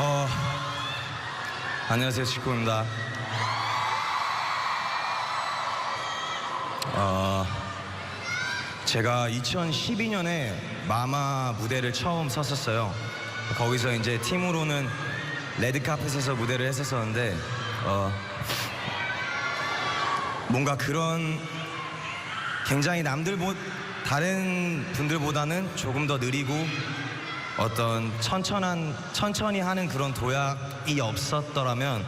어, 안녕하세요, 치쿠입니다. 어, 제가 2012년에 마마 무대를 처음 섰었어요. 거기서 이제 팀으로는 레드카펫에서 무대를 했었었는데, 어, 뭔가 그런 굉장히 남들 보 다른 분들보다는 조금 더 느리고 어떤 천천한 천천히 하는 그런 도약이 없었더라면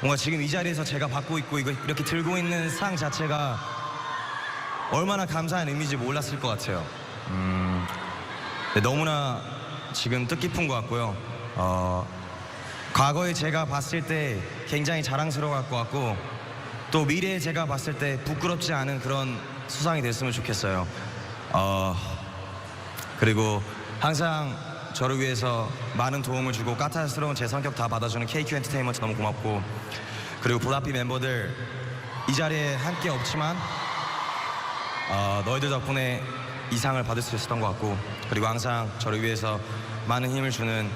뭔가 지금 이 자리에서 제가 받고 있고 이거 이렇게 들고 있는 상 자체가 얼마나 감사한 의미인지 몰랐을 것 같아요. 음, 네, 너무나 지금 뜻깊은 것 같고요. 어, 과거에 제가 봤을 때 굉장히 자랑스러워할 것 같고 또 미래에 제가 봤을 때 부끄럽지 않은 그런 수상이 됐으면 좋겠어요. 어, 그리고 항상 저를 위해서 많은 도움을 주고 까탈스러운 제 성격 다 받아주는 KQ 엔터테인먼트 너무 고맙고 그리고 블라피 멤버들 이 자리에 함께 없지만 어, 너희들 덕분에 이 상을 받을 수 있었던 것 같고 그리고 항상 저를 위해서 많은 힘을 주는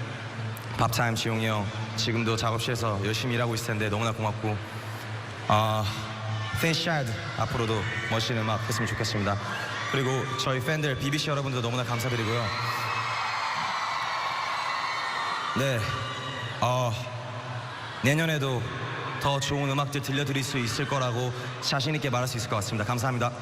밥타임 지용이 형 지금도 작업실에서 열심히 일하고 있을 텐데 너무나 고맙고 아, 팬샤드 앞으로도 멋있는 음악 했으면 좋겠습니다. 그리고 저희 팬들 BBC 여러분들 너무나 감사드리고요. 네, 어, 내년에도 더 좋은 음악들 들려드릴 수 있을 거라고 자신 있게 말할 수 있을 것 같습니다. 감사합니다.